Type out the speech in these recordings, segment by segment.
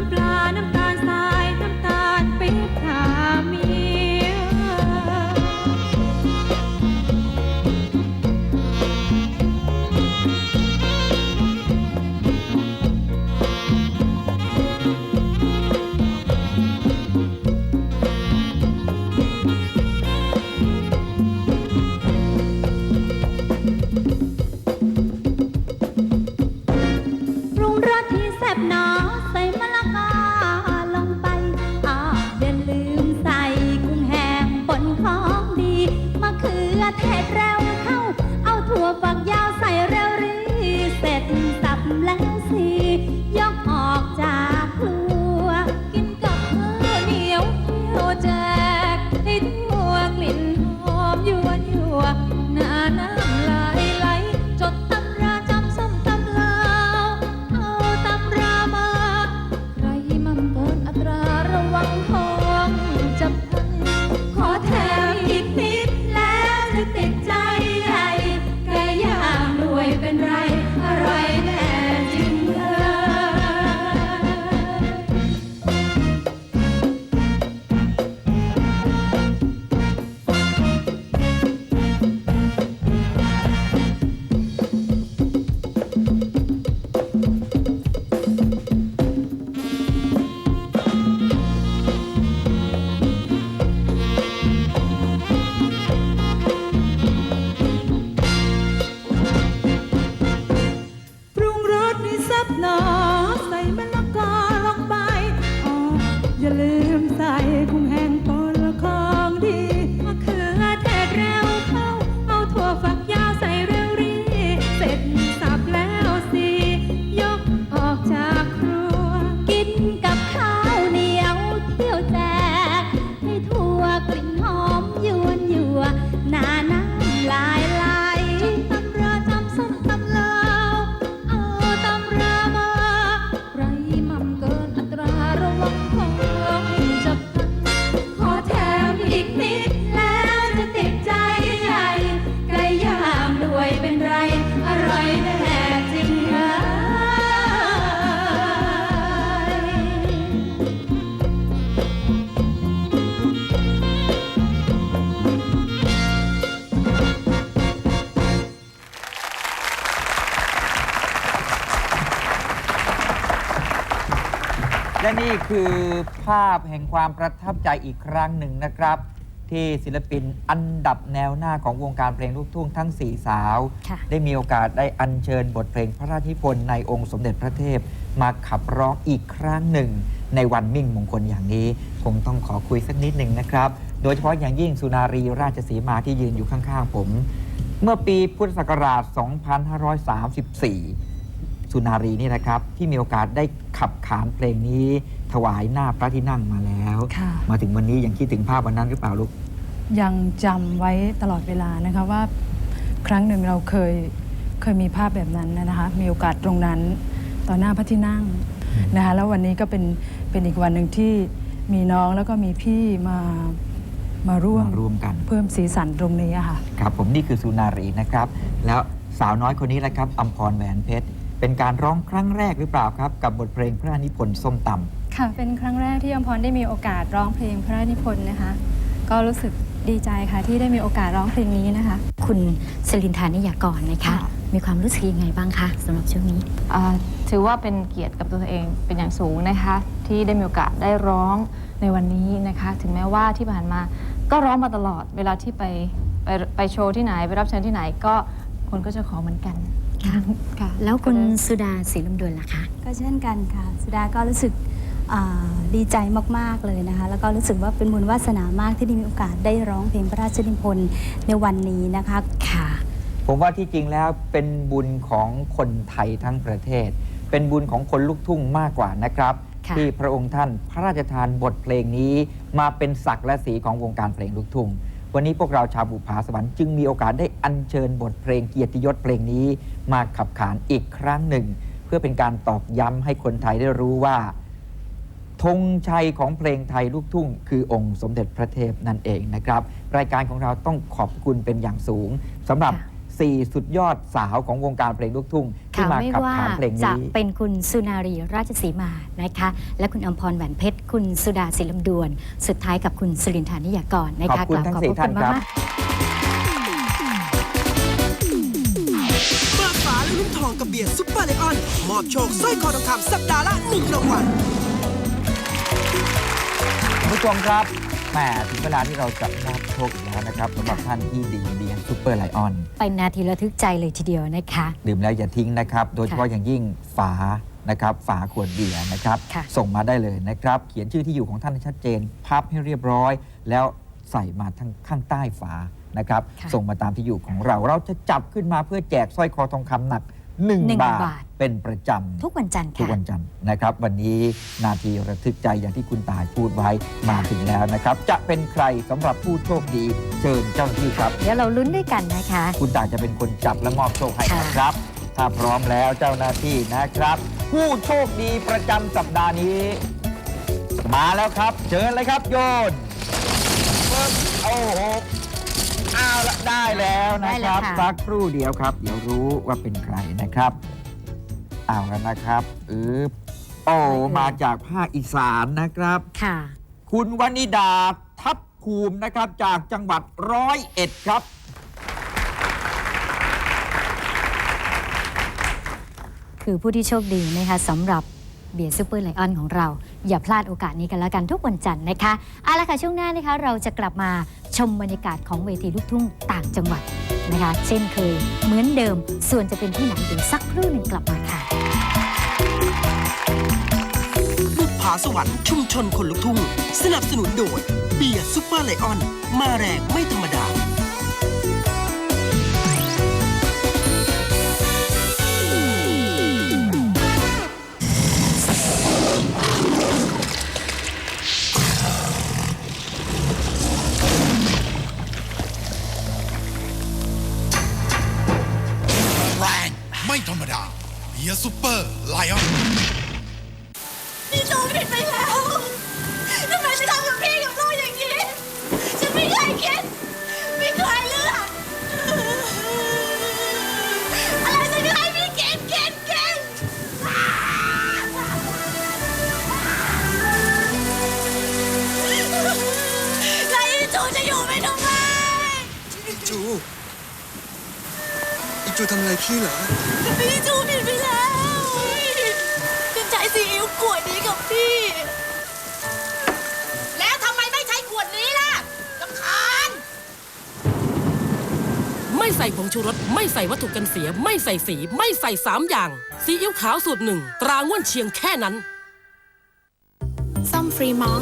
น้ำ ลาย คือภาพแห่งความประทับใจอีกครั้งหนึ่งนะครับ ที่ศิลปินอันดับแนวหน้าของวงการเพลงลูกทุ่งทั้ง4สาว ค่ะ ได้มีโอกาสได้อัญเชิญบทเพลงพระราชนิพนธ์ในองค์สมเด็จพระเทพ มาขับร้องอีกครั้งหนึ่ง ในวันมิ่งมงคลอย่างนี้ คงต้องขอคุยสักนิดหนึ่งนะครับ โดยเฉพาะอย่างยิ่งสุนารีราชสีมาที่ยืนอยู่ข้างๆผม เมื่อปีพุทธศักราช 2534 สุนารีนี่นะครับ ที่มีโอกาสได้ขับขานเพลงนี้ ถวายหน้าพระที่นั่งมาแล้ว ค่ะ มาถึงวันนี้ยังคิดถึงภาพวันนั้นหรือเปล่าลูก ยังจำไว้ตลอดเวลานะคะว่าครั้งหนึ่งเราเคยเคยมีภาพแบบนั้นนะคะ มีโอกาสตรงนั้นต่อหน้าพระที่นั่งนะคะแล้ววันนี้ก็เป็นเป็นอีกวันหนึ่งที่มีน้องแล้วก็มีพี่มามาร่วมมาร่วมกัน เพิ่มสีสันตรงนี้อะค่ะ ครับผมนี่คือสุนารีนะครับ แล้วสาวน้อยคนนี้แหละครับอัมพรแหวนเพชร เป็นการร้องครั้งแรกหรือเปล่าครับ กับบทเพลงพระราชนิพนธ์ส้มตำค่ะ เป็นครั้งแรกที่อมพรได้มีโอกาสร้องเพลงพระราชนิพนธ์นะคะ ก็รู้สึกดีใจค่ะที่ได้มีโอกาสร้องเพลงนี้นะคะ คุณสลินทานิยากรนะคะ ค่ะ มีความรู้สึกยังไงบ้างคะสำหรับช่วงนี้ อ่าถือว่าเป็นเกียรติกับตัวเองเป็นอย่างสูงนะคะ ที่ได้มีโอกาสได้ร้องในวันนี้นะคะ ถึงแม้ว่าที่ผ่านมาก็ร้องมาตลอด เวลาที่ไปไปไปโชว์ที่ไหน ไปรับเชิญที่ไหนก็คนก็จะขอเหมือนกัน ค่ะค่ะแล้วคุณก็ได้สุดาศรีลำดวนล่ะคะก็เช่นกันค่ะ สุดาก็รู้สึกอ่าดีใจมาก ๆ เลยนะคะ แล้วก็รู้สึกว่าเป็นบุญวาสนามากที่ได้มีโอกาสได้ร้องเพลงพระราชนิพนธ์ในวันนี้นะคะค่ะ ผมว่าที่จริงแล้วเป็นบุญของคนไทยทั้งประเทศ เป็นบุญของคนลูกทุ่งมากกว่านะครับค่ะที่พระองค์ท่านพระราชทานบทเพลงนี้มาเป็นศักดิ์และสีของวงการเพลงลูกทุ่ง วันนี้พวกเราชาวบุภาสวรรค์จึงมีโอกาสได้อัญเชิญบทเพลงเกียรติยศเพลงนี้มาขับขานอีกครั้งหนึ่ง เพื่อเป็นการตอกย้ำให้คนไทยได้รู้ว่าธงชัยของเพลงไทยลูกทุ่ง คือองค์สมเด็จพระเทพนั่นเองนะครับ รายการของเราต้องขอบคุณเป็นอย่างสูงสำหรับ สี่สุดยอดสาวของวงการเพลงลูกทุ่งที่ค่ะมาไม่ขับว่าขานเพลงจะนี้เป็นคุณสุนารีราชสีมานะคะ และคุณอมพรแหวนเพชร คุณสุดาศิลำดวน สุดท้ายกับคุณสุรินทานิยากรนะขอบคะคุณกล่วทั้งขอบสี่พระท่านณครับมากๆเบิกฝาและลุ้นทองกับเบียร์ซุปเปอร์เลออนมอบโชคสร้อยคอทองคำสัปดาห์ละหนึ่งรางวัลคุณผู้ชมครับ แหมถึงเวลาที่เราจะมอบโชคอีกแล้วนะครับสำหรับท่านที่ดื่มเบียร์ซูเปอร์ไลออน เป็นนาทีระทึกใจเลยทีเดียวนะคะ ดื่มแล้วอย่าทิ้งนะครับ โดยเฉพาะอย่างยิ่งฝานะครับ ฝาขวดเบียร์นะครับ ค่ะ ส่งมาได้เลยนะครับ เขียนชื่อที่อยู่ของท่านให้ชัดเจน พับให้เรียบร้อย แล้วใส่มาทั้งข้างใต้ฝานะครับ ค่ะ ส่งมาตามที่อยู่ของเรา เราจะจับขึ้นมาเพื่อแจกสร้อยคอทองคำหนัก หนึ่ง1 บาท บาท เป็นประจำทุกวันจันทร์ทุกค่ะ วันจันทร์นะครับ วันนี้นาทีระทึกใจอย่างที่คุณตายพูดไว้มาถึงแล้วนะครับ จะเป็นใครสำหรับผู้โชคดีเชิญเจ้าหน้าที่ครับ เดี๋ยวเราลุ้นด้วยกันนะคะ คุณตายจะเป็นคนจับและมอบโชคให้ค่ะนะครับ ถ้าพร้อมแล้วเจ้าหน้าที่นะครับ ผู้โชคดีประจำสัปดาห์นี้ มาแล้วครับ เชิญเลยครับโยนปึ๊บโอ้โหเอาละได้แล้วนะครับได้แล้วค่ะ สักครู่เดียวครับ เดี๋ยวรู้ว่าเป็นใครนะครับเอาแล้วนะครับเออโอ้มาจากภาคอีสานนะครับ ค่ะ คุณวนิดาทัพภูมินะครับ จากจังหวัดร้อยเอ็ดครับ คือผู้ที่โชคดีนะคะสำหรับเบียร์ซูเปอร์ไลออนของเรา อย่าพลาดโอกาสนี้กันแล้วกันทุกวันจันทร์นะคะเอาละค่ะช่วงหน้านะคะเราจะกลับมา ชมบรรยากาศของเวทีลูกทุ่งต่างจังหวัดนะคะ เช่นเคยเหมือนเดิม ส่วนจะเป็นที่ไหนเดี๋ยวสักครู่หนึ่งกลับมาค่ะบุกผาสวรรค์ชุมชนคนลุกทุ่ง สนับสนุนโดยเบียร์ซุปเปอร์ไลออน มาแรงไม่ธรรมดา เบียร์ซูเปอร์ไลออนพี่จูผิดไปแล้วทำไมฉันทำกับพี่กับลูกอย่างนี้ ฉันไม่เคยคิด ไม่เคยเลือกอะไรฉันก็ให้พี่กินกินกินแล้วอีจูจะอยู่ไปทำไมอีจูอีจูทำอะไรพี่เหรอ พี่จู ขวดนี้กับพี่ แล้วทำไมไม่ใช้ขวดนี้ล่ะลำคาญไม่ใส่ผงชูรส ไม่ใส่วัตถุกันเสีย ไม่ใส่สี ไม่ใส่สามอย่าง ซีอิ๊วขาวสูตรหนึ่ง ตราง่วนเชียงแค่นั้น ส้มฟรีมอง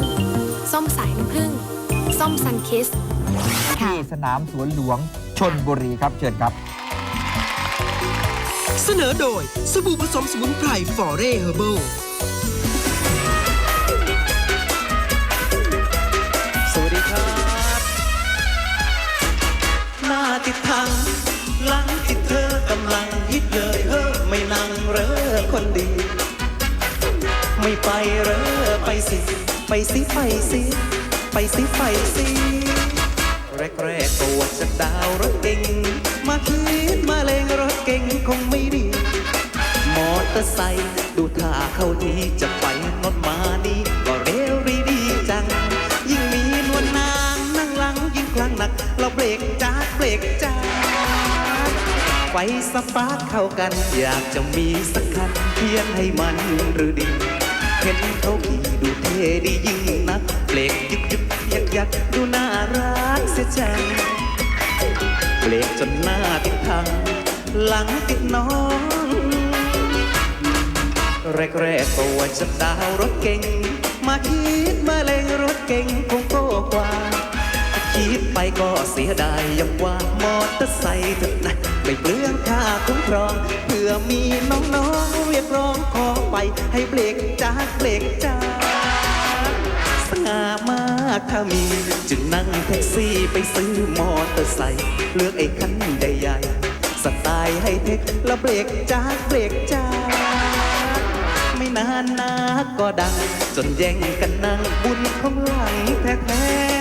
ส้มสายน้ำผึ้ง ส้มซันคิส ที่สนามสวนหลวงชนบุรีครับ เชิญครับ เสนอโดยสบู่ผสมสมุนไพรฟอเร่เฮอร์เบิล ติดทางหลังติดเธอกำลังฮิตเลยเฮ้อไม่นั่งเรอคนดี ไม่ไปเรอไปสิ ไปสิไปสิไปสิไปสิแรกแรกๆก็ว่าจะดาวรถเก่ง มาคิดมาเลงรถเก่งคงไม่ดี มอเตอร์ไซค์ดูท่าเข้าทีจะไปนดมานี่ก็เร็วรีดีจัง ยิ่งมีนวลนางนั่งหลังยิ่งคลั่งหนัก เราเบรก ไฟสปาร์คเข้ากัน อยากจะมีสักคันเพียนให้มันหรือดี เห็นเขาขี่ดูเท่ดียิ่งนักเบรกยึกยึกยักยักดูน่ารักเสียจังเบรกจนหน้าติดทางหลังติดน้องแรกๆก็ว่าจะดาวรถเก่ง มาคิดมาเลงรถเก่งคงโก้กว่า คิดไปก็เสียดายยังว่ามอเตอร์ไซค์เถอะนะไม่เปลืองค่าคุ้มครองเพื่อมีน้องๆเรียกร้องขอไป ให้เบรกจ้าเบรกจ้าสง่ามากถ้ามี จึงนั่งแท็กซี่ไปซื้อมอเตอร์ไซค์เลือกไอ้คันใหญ่ๆสไตล์ให้เทคแล้วเบรกจ้าเบรกจ้าไม่นานนาก็ดัง จนแย่งกันนั่งบุญของหลังแท้ๆ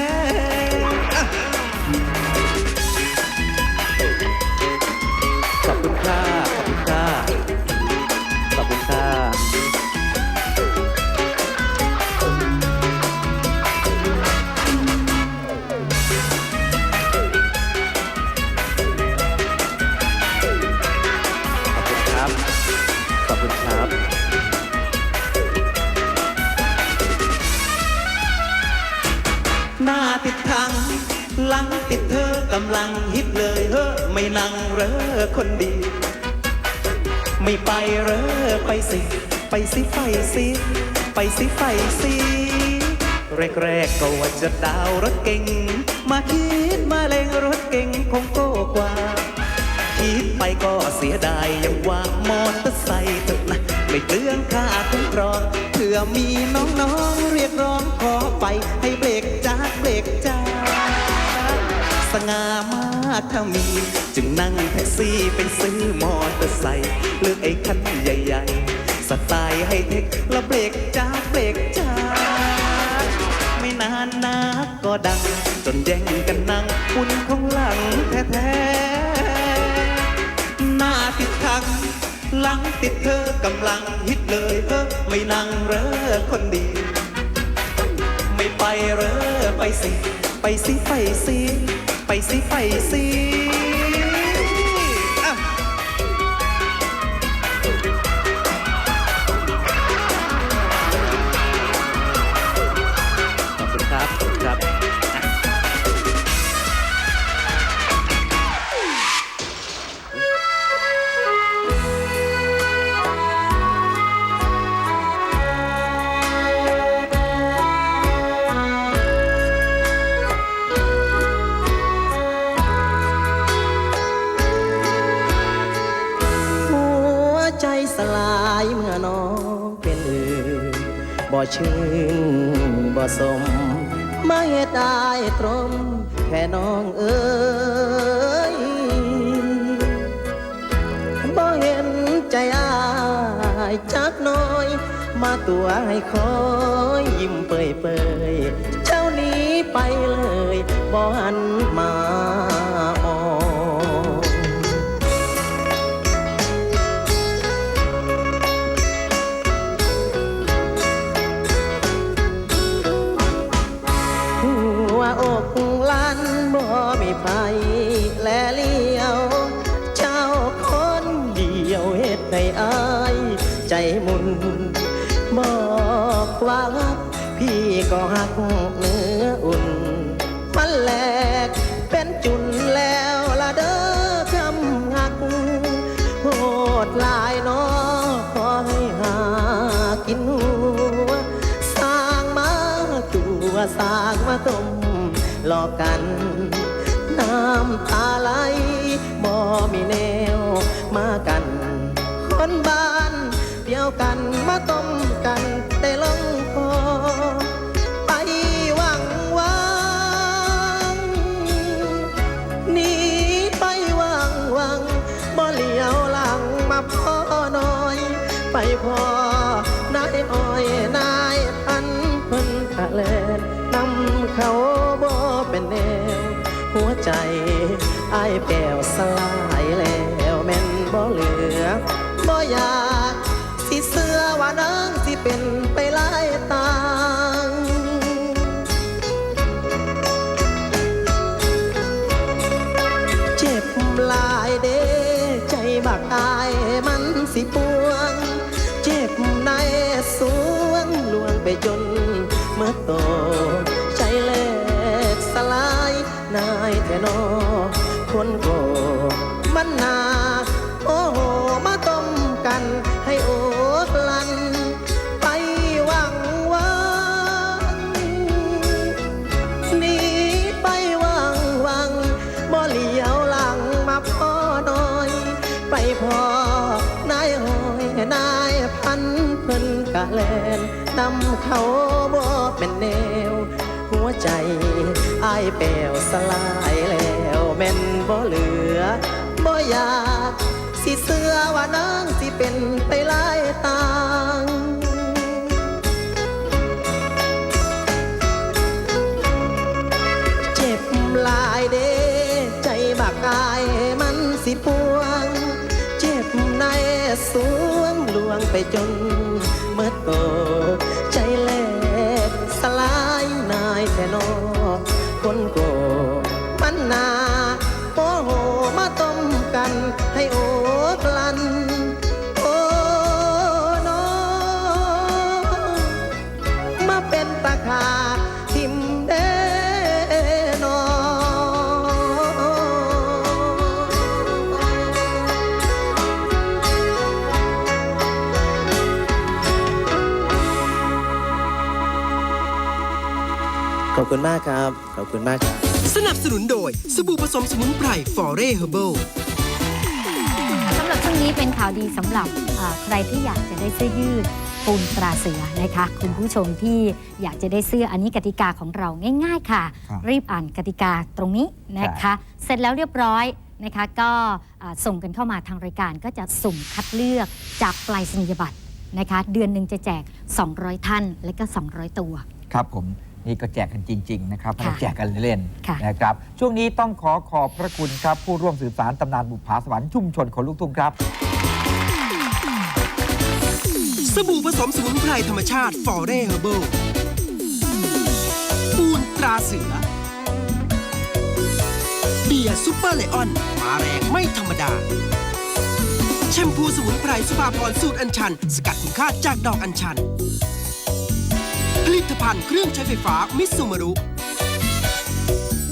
เรอคนดี ไม่ไปเหรอไปสิ ไปสิไปสิไปสิไปสิแรกๆก็ว่าจะดาวรถเก่ง มาคิดมาเลงรถเก่งคงโก้กว่า คิดไปก็เสียดายยังว่ามอเตอร์ไซค์เถอะนะไม่เปลืองค่าคุ้มครองเผื่อมีน้องๆเรียกร้องขอไปให้เบรกจ้าเบรกจ้า สง่ามากถ้ามี จึงนั่งแท็กซี่ไปซื้อมอเตอร์ไซค์เลือกไอ้คันใหญ่ๆ สไตล์ให้เทคแล้วเบรกจ้าเบรกจ้าไม่นานนักก็ดัง จนแย่งกันนั่งอุ่นของหลังแท้ๆหน้าติดทังหลังติดเธอกำลังฮิตเลยเออไม่นั่งเรอคนดี ไม่ไปเรอไปสิ ไปสิ ไปสิ ไปสิไปสิ ชื่นบ่สม ไมาเหตุใดตรมแค่น้องเอ้ยบ่เห็นใจอายจักน้อย มาตัวให้คอยยิ้มเปยเปยๆเจ้านี้ไปเลยบ่หันมา อกว่าฮัก พี่ก็ฮักเนื้ออุ่น มันแหลกเป็นจุนแล้วละเด้อคำหักโหดลายเนอขอให้หากินหัวสร้างมาตัวสร้างมาต้มหลอกกัน น้ำตาไหลบ่มีแนวมากัน คนบ้านเดียวกันมาต้ม ไปพอนายอ้อยนายอันเพิ่นทะเลนำเขาบ่เป็นแนว หัวใจอ้ายแปวสลาย โต ใจแลกสลาย นายแต่นอคนโกมันหนา โอ้โห มาต้มกันให้โอดลัน ไปหวังวังหนีไปวังวังบ่เหลียวหลังมาพ่อหน่อย ไปพอนายหอยนายพันเพิ่นกะแลนนำเขาายแป้วสลายแล้วแม่นบ่เหลือบ่อยากสิเสื้อว่านางสิเป็นไปหลายตางเจ็บหลายเด้ใจบักอายมันสิปวง เจ็บในสวงลวงไปจนเมื่อโต อบคุณมากครับ ขอบคุณมากครับ สนับสนุนโดย สบู่ผสมสมุนไพรฟอเรเฮอร์เบิลสำหรับช่วงนี้เป็นข่าวดีสำหรับเอ่อใครที่อยากจะได้เสื้อยืดปูนตราเสือนะคะ คุณผู้ชมที่อยากจะได้เสื้ออันนี้กติกาของเราง่าย ๆ ค่ะ ครับรีบอ่านกติกาตรงนี้นะคะ เสร็จแล้วเรียบร้อยนะคะ ก็อ่าส่งกันเข้ามาทางรายการก็จะสุ่มคัดเลือกจากปลายสนียบัตรนะคะ เดือนหนึ่งจะแจก 200 ท่านและก็ 200 ตัว ครับผม นี่ก็แจกกันจริง ๆ นะครับไม่ได้ค่ะแจกกันเล่นค่ะ ๆนะครับ ช่วงนี้ต้องขอขอบพระคุณครับ ผู้ร่วมสืบสารตำนานบุปผาสวรรค์ชุมชนคนลูกทุ่งครับ สบู่ผสมสมุนไพรธรรมชาติฟอเรเฮอร์เบิลปูนตราเสือ เบียร์ซุปเปอร์เลออนมาแรงไม่ธรรมดา แชมพูสมุนไพรสุภาพรสูตรอัญชัน สกัดคุณค่าจากดอกอัญชัน ผลิตภัณฑ์เครื่องใช้ไฟฟ้ามิสซูมารุ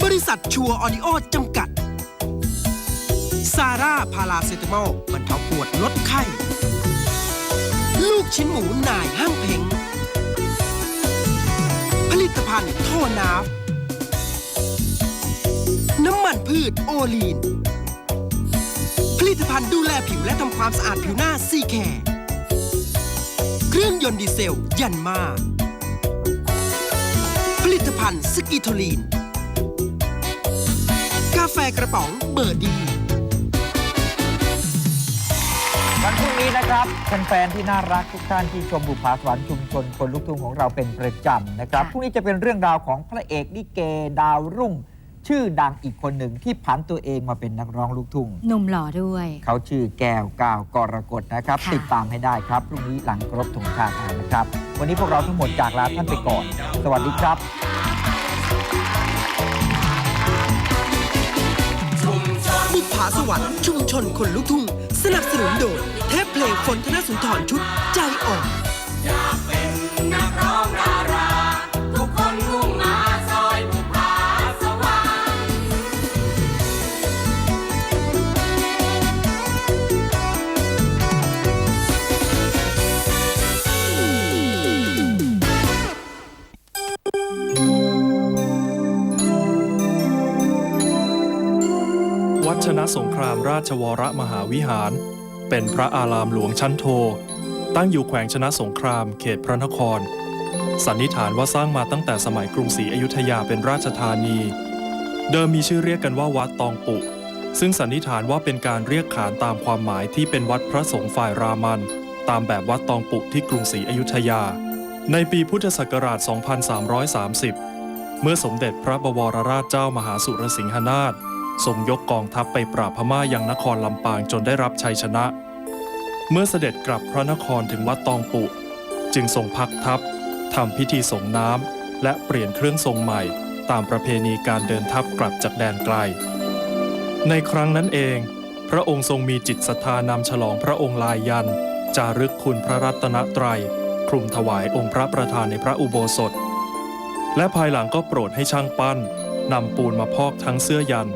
บริษัทชัวออดิโอจำกัด ซาร่าพาราเซตามอลบรรเทาปวดลดไข้ ลูกชิ้นหมูนายห้างเพ็ง ผลิตภัณฑ์โทนาฟ น้ำมันพืชโอลีน ผลิตภัณฑ์ดูแลผิวและทำความสะอาดผิวหน้าซีแคร์เครื่องยนต์ดีเซล ยันมา ผลิตภัณฑ์สกิโทลีน กาแฟกระป๋องเบอร์ดี วันพรุ่งนี้นะครับแฟนๆที่น่ารักทุกท่านที่ชมบุปผาสวรรค์ชุมชนคนลูกทุ่งของเราเป็นประจำนะครับค่ะพรุ่งนี้จะเป็นเรื่องราวของพระเอกลิเกดาวรุ่ง ชื่อดังอีกคนหนึ่งที่ผันตัวเองมาเป็นนักร้องลูกทุ่ง หนุ่มหล่อด้วย เขาชื่อแก้วก้าวกรกฎนะครับ ค่ะ ติดตามให้ได้ครับพรุ่งนี้หลังครบธงชาตินะครับ วันนี้พวกเราทั้งหมดจากลาท่านไปก่อน สวัสดีครับ บุกผาสวรรค์ชุมชนคนลุกทุ่ง สนับสนุนโดยเทพเพลงฝนธนสุนทรชุดใจอ่อน สงครามราชวรมหาวิหาร เป็นพระอารามหลวงชั้นโท ตั้งอยู่แขวงชนะสงครามเขตพระนคร สันนิษฐานว่าสร้างมาตั้งแต่สมัยกรุงศรีอยุธยาเป็นราชธานี เดิมมีชื่อเรียกกันว่าวัดตองปุ ซึ่งสันนิษฐานว่าเป็นการเรียกขานตามความหมายที่เป็นวัดพระสงฆ์ฝ่ายรามัน ตามแบบวัดตองปุที่กรุงศรีอยุธยา ในปีพุทธศักราช 2330 เมื่อสมเด็จพระบวรราชเจ้ามหาสุรสิงหนาถ ทรงยกกองทัพไปปราบพม่ายังนครลำปางจนได้รับชัยชนะ เมื่อเสด็จกลับพระนครถึงวัดตองปุ จึงทรงพักทัพทำพิธีส่งน้ำและเปลี่ยนเครื่องทรงใหม่ ตามประเพณีการเดินทัพกลับจากแดนไกล ในครั้งนั้นเอง พระองค์ทรงมีจิตศรัทธานำฉลองพระองค์ลายยัน จารึกคุณพระรัตนตรัยคลุมถวายองค์พระประธานในพระอุโบสถ และภายหลังก็โปรดให้ช่างปั้นนำปูนมาพอกทั้งเสื้อยัน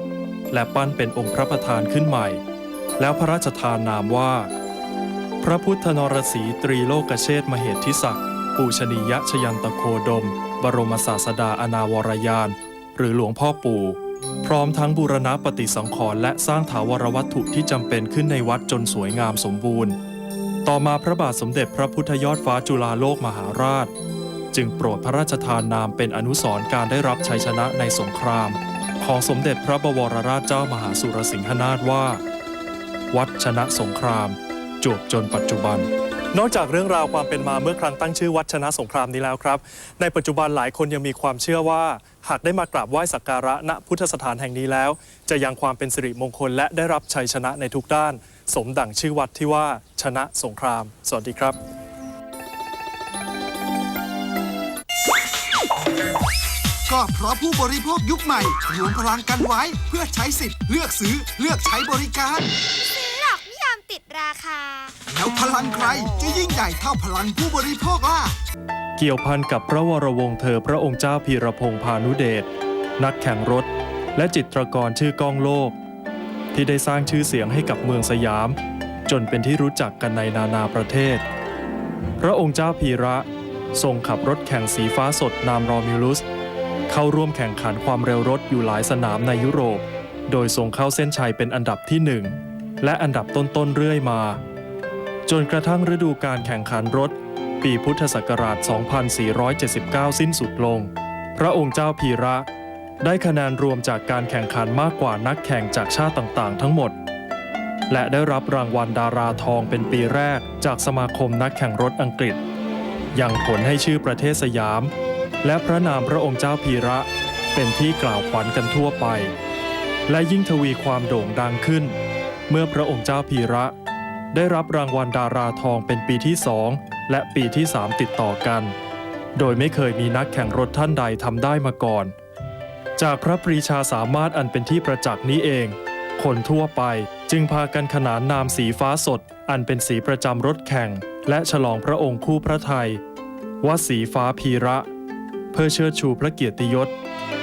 และปั้นเป็นองค์พระประธานขึ้นใหม่ แล้วพระราชทานนามว่า พระพุทธนรสีตรีโลกเชษมเหตทิศักดิ์ปูชนียชยันตโคดม บรมศาสดาอนาวรยาน หรือหลวงพ่อปู่ พร้อมทั้งบูรณะปฏิสังขรณ์และสร้างถาวรวัตถุที่จำเป็นขึ้นในวัดจนสวยงามสมบูรณ์ ต่อมาพระบาทสมเด็จพระพุทธยอดฟ้าจุฬาโลกมหาราช จึงโปรดพระราชทานนามเป็นอนุสรณ์การได้รับชัยชนะในสงคราม ของสมเด็จพระบวรราชเจ้ามหาสุรสิงหนาถว่า วัดชนะสงครามจวบจนปัจจุบัน นอกจากเรื่องราวความเป็นมาเมื่อครั้งตั้งชื่อวัดชนะสงครามนี้แล้วครับ ในปัจจุบันหลายคนยังมีความเชื่อว่า หากได้มากราบไหว้สักการะณพุทธสถานแห่งนี้แล้ว จะยังความเป็นสิริมงคลและได้รับชัยชนะในทุกด้าน สมดั่งชื่อวัดที่ว่าชนะสงคราม สวัสดีครับ ก็เพราะผู้บริโภคยุคใหม่รวมพลังกันไว้ เพื่อใช้สิทธิ์เลือกซื้อเลือกใช้บริการ ซื้อหรอกไม่ยอมติดราคา แล้วพลังใครจะยิ่งใหญ่เท่าพลังผู้บริโภคล่ะ เกี่ยวพันกับพระวรวงศ์เธอพระองค์เจ้าพีรพงษ์พานุเดช นักแข่งรถ และจิตรกรชื่อก้องโลก ที่ได้สร้างชื่อเสียงให้กับเมืองสยาม จนเป็นที่รู้จักกันในนานาประเทศ พระองค์เจ้าพีระทรงขับรถแข่งสีฟ้าสดนามรอมิลุส เข้าร่วมแข่งขันความเร็วรถอยู่หลายสนามในยุโรป โดยส่งเข้าเส้นชัยเป็นอันดับที่ 1 และอันดับต้นๆเรื่อยมา จนกระทั่งฤดูการแข่งขันรถ ปีพุทธศักราช 2479 สิ้นสุดลง พระองค์เจ้าพีระ ได้คะแนนรวมจากการแข่งขันมากกว่านักแข่งจากชาติต่างๆ ทั้งหมด และได้รับรางวัลดาราทองเป็นปีแรกจากสมาคมนักแข่งรถอังกฤษ ยังผลให้ชื่อประเทศสยาม และพระนามพระองค์เจ้าพีระ เป็นที่กล่าวขวัญกันทั่วไป และยิ่งทวีความโด่งดังขึ้น เมื่อพระองค์เจ้าพีระ ได้รับรางวัลดาราทองเป็นปีที่สองและปีที่สามติดต่อกัน โดยไม่เคยมีนักแข่งรถท่านใดทำได้มาก่อน จากพระปรีชาสามารถอันเป็นที่ประจักษ์นี้เอง คนทั่วไปจึงพากันขนานนามสีฟ้าสด อันเป็นสีประจำรถแข่ง และฉลองพระองค์คู่พระไทยว่าสีฟ้าพีระ พื่อเชิดชูพระเกียรติยศ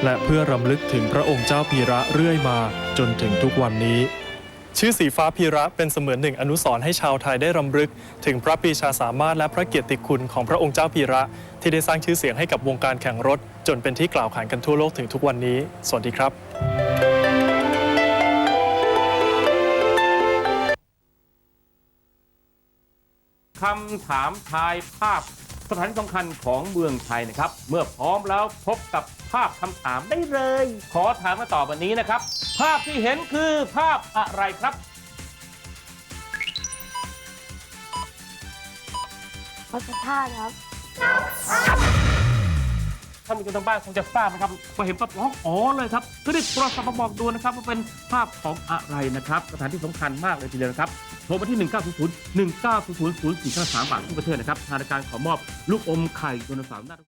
และเพื่อรำลึกถึงพระองค์เจ้าพีระเรื่อยมาจนถึงทุกวันนี้ ชื่อสีฟ้าพีระเป็นเสมือนหนึ่งอนุสรณ์ให้ชาวไทยได้รำลึก ถึงพระปีชาสามารถและพระเกียรติคุณของพระองค์เจ้าพีระ ที่ได้สร้างชื่อเสียงให้กับวงการแข่งรถ จนเป็นที่กล่าวขานกันทั่วโลกถึงทุกวันนี้ สวัสดีครับคำถามทายภาพ สถานที่สำคัญของเมืองไทยนะครับ เมื่อพร้อมแล้วพบกับภาพคำถามได้เลย ขอถามมาตอบวันนี้นะครับ ภาพที่เห็นคือภาพอะไรครับ วัดพระธาตุครับ ท่านผู้ชมทางบ้านคงจะทราบนะครับพอเห็นปั๊บร้องอ๋อเลยครับก็ได้โทรศัพท์มาบอกดูนะครับว่าเป็นภาพของอะไรนะครับสถานที่สำคัญมากเลยทีเดียวนะครับโทรมาที่ 1900 1900 04 3บาททุกประเทศนะครับทางรายการขอมอบลูกอมไข่โดนเสาร์หน้า